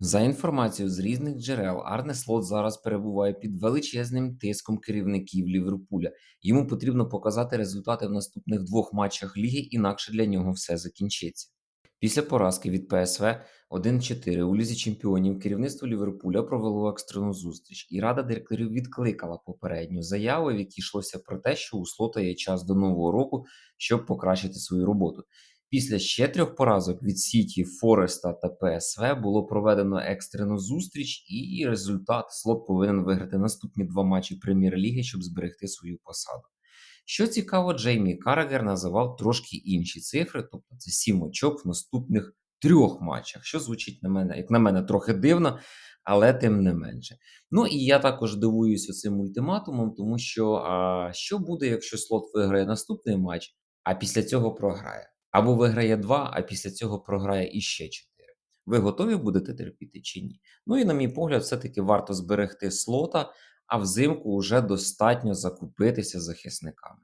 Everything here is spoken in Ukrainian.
За інформацією з різних джерел, Арне Слот зараз перебуває під величезним тиском керівників Ліверпуля. Йому потрібно показати результати в наступних двох матчах ліги, інакше для нього все закінчиться. Після поразки від ПСВ 1-4 у лізі чемпіонів керівництво Ліверпуля провело екстрену зустріч, і рада директорів відкликала попередню заяву, в якій йшлося про те, що у слота є час до нового року, щоб покращити свою роботу. Після ще трьох поразок від Сіті, Фореста та ПСВ було проведено екстрену зустріч, і результат слот повинен виграти наступні два матчі прем'єр-ліги, щоб зберегти свою посаду. Що цікаво, Джеймі Карагер називав трошки інші цифри, тобто це сім очок в наступних трьох матчах, що звучить на мене, як на мене, трохи дивно, але тим не менше. Ну і я також дивуюся цим ультиматумом, тому що а, що буде, якщо слот виграє наступний матч, а після цього програє? Або виграє два, а після цього програє іще чотири. Ви готові будете терпіти чи ні? Ну і на мій погляд, все-таки варто зберегти слота, а взимку вже достатньо закупитися захисниками.